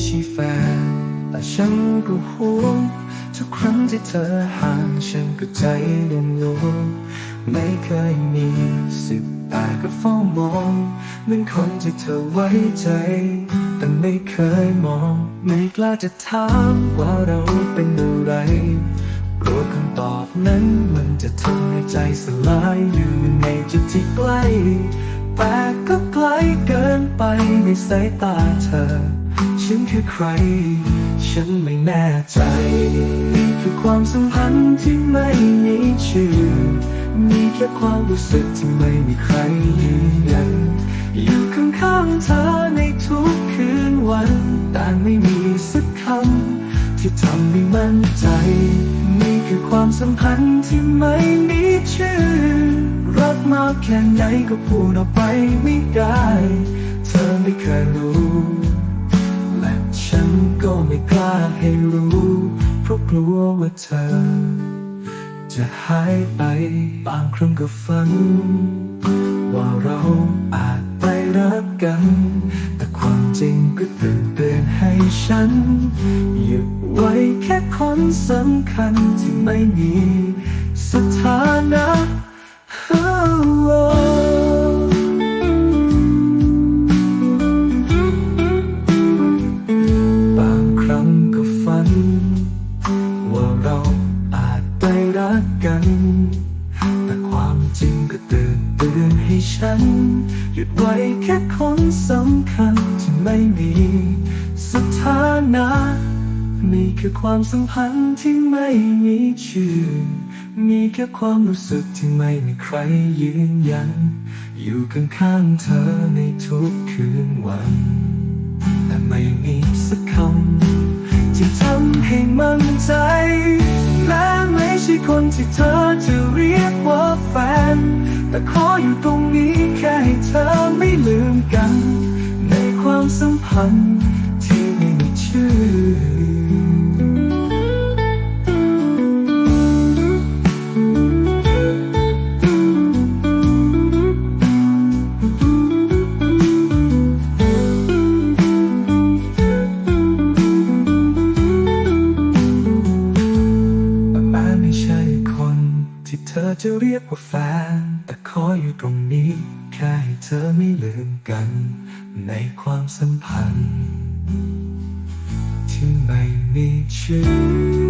่ใช่แฟน แต่ฉันก็ห่วงทุกครั้งที่เธอห่างฉันก็ใจเด่นลงไม่เคยมีสิบแต่ก็เฝ้ามองเหมือนคนที่เธอไว้ใจ แต่ไม่เคยมอง ไม่กล้าจะถามว่าเราเป็นอะไรกลัวคำตอบนั้นมันจะทำให้ใจสลายอยู่ในจุดที่ใกล้แต่ก็ไกลเกินไปในสายตาเธอ ฉันคือใคร ฉันไม่แน่ใจนี่คือความสัมพันธ์ที่ไม่มีชื่อ มีแค่ความรู้สึกที่ไม่มีใครยืนยันอยู่ข้างๆเธอในทุกคืนวัน แต่ไม่มีสักคำที่ทำให้มั่นใจ นี่คือความสัมพันธ์ที่ไม่มีชื่อ รักมากแค่ไหนก็พูดออกไปไม่ได้ เธอไม่เคยรู้ ก็ไม่กล้าให้รู้ เพราะกลัวว่าเธอ จะหายไปบางครั้งก็ฝัน ว่าเราอาจไปรักกัน แต่ความจริงก็ตือนเตือนให้ฉัน หยุดไว้แค่คนสำคัญที่ไม่มีสถานะบ ฉัน หยุดไว้แค่คนสำคัญที่ไม่มีสถานะนี่คือความสัมพันธ์ที่ไม่มีชื่อ มีแค่ความรู้สึกที่ไม่มีใครยืนยัน อยู่ข้างๆเธอในทุกคืนวัน แต่ไม่มีสักคำที่ทำให้มั่นใจแม้ไม่ใช่คนที่เธอจะเรียก ว่าแฟน แต่ขออยู่ตรงนี้แค่ให้เธอไม่ลืมกัน ในความสัมพันธ์ ที่เธอจะเรียกว่าแฟน แต่ขออยู่ตรงนี้แค่ให้เธอไม่ลืมกัน ในความสัมพันธ์ ที่ไม่มีชื่อ